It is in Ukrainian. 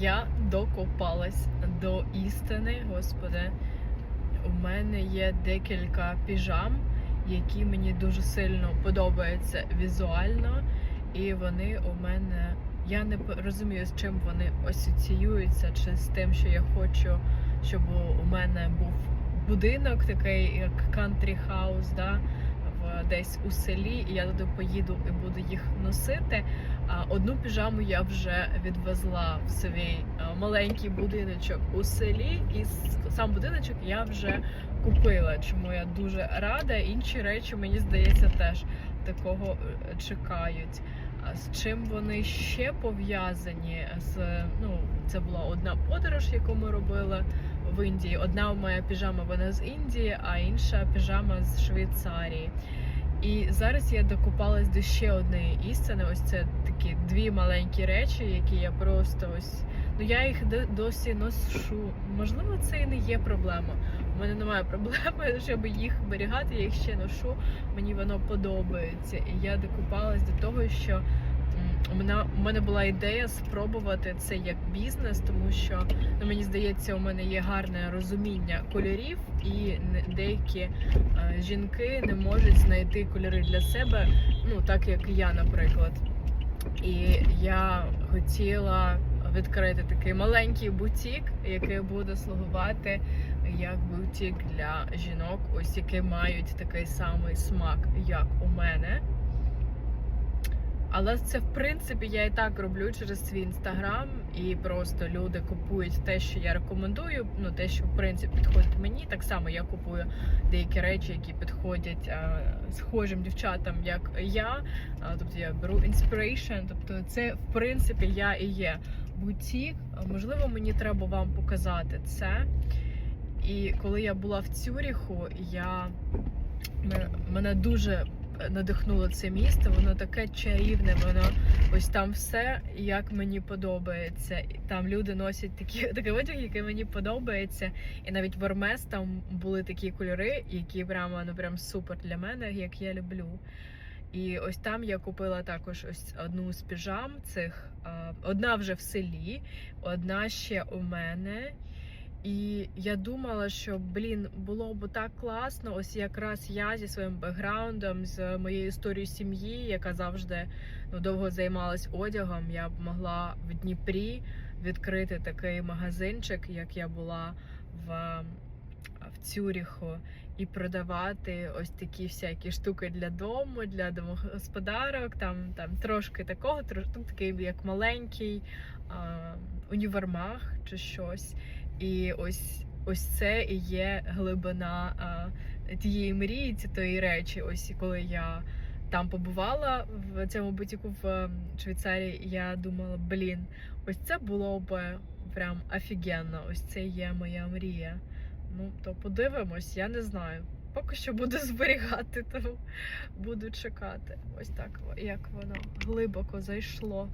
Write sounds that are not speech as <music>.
Я докопалась до істини, господи. У мене є декілька піжам, які мені дуже сильно подобаються візуально, і вони у мене. Я не розумію, з чим вони асоціюються, чи з тим, що я хочу, щоб у мене був будинок, такий як country house, да, десь у селі, і я туди поїду і буду їх носити. А одну піжаму я вже відвезла в свій маленький будиночок у селі, і сам будиночок я вже купила. Чому я дуже рада. Інші речі, мені здається, теж такого е, чекають. З чим вони ще пов'язані? З ну, це була одна подорож, яку ми робили в Індії. Одна моя піжама вона з Індії, а інша піжама з Швейцарії. І зараз я докупалась до ще однієї істини. Ось це такі дві маленькі речі, які я просто ось. Ну я їх досі ношу. Можливо, це і не є проблема. У мене немає проблеми, <laughs> щоб їх зберігати, я їх ще ношу. Мені воно подобається. І я докупалась до того, що у мене, у мене була ідея спробувати це як бізнес, тому що ну, мені здається, у мене є гарне розуміння кольорів, і деякі е, жінки не можуть знайти кольори для себе, ну так як я, наприклад. І я хотіла відкрити такий маленький бутік, який буде слугувати як бутік для жінок, ось які мають такий самий смак, як у мене. Але це в принципі я і так роблю через свій інстаграм, і просто люди купують те, що я рекомендую. Ну те, що в принципі підходить мені. Так само я купую деякі речі, які підходять а, схожим дівчатам, як я. А, тобто я беру inspiration, Тобто, це в принципі я і є бутік. Можливо, мені треба вам показати це. І коли я була в Цюріху, я мене дуже надихнуло це місто. Воно таке чарівне, воно ось там все, як мені подобається. Там люди носять такі <laughs> такий одяг, який мені подобається. І навіть в Hermes там були такі кольори, які прямо ну прям супер для мене, як я люблю. І ось там я купила також ось одну з піжам цих. Одна вже в селі, одна ще у мене. І я думала, що блін, було б так класно, ось якраз я зі своїм бекграундом, з моєю історією сім'ї, яка завжди ну, довго займалась одягом, я б могла в Дніпрі відкрити такий магазинчик, як я була в, в Цюріху, і продавати ось такі всякі штуки для дому, для домогосподарок. Там, там трошки такого, трошки такий як маленький а, універмаг чи щось. І ось ось це і є глибина а, тієї мрії, тої речі. Ось коли я там побувала в цьому бутіку в ем, Швейцарії, я думала, блін, ось це було б прям офігенно. Ось це є моя мрія. Ну, то подивимось, я не знаю. Поки що буду <laughs> зберігати, тому буду чекати. Ось так, як воно глибоко зайшло.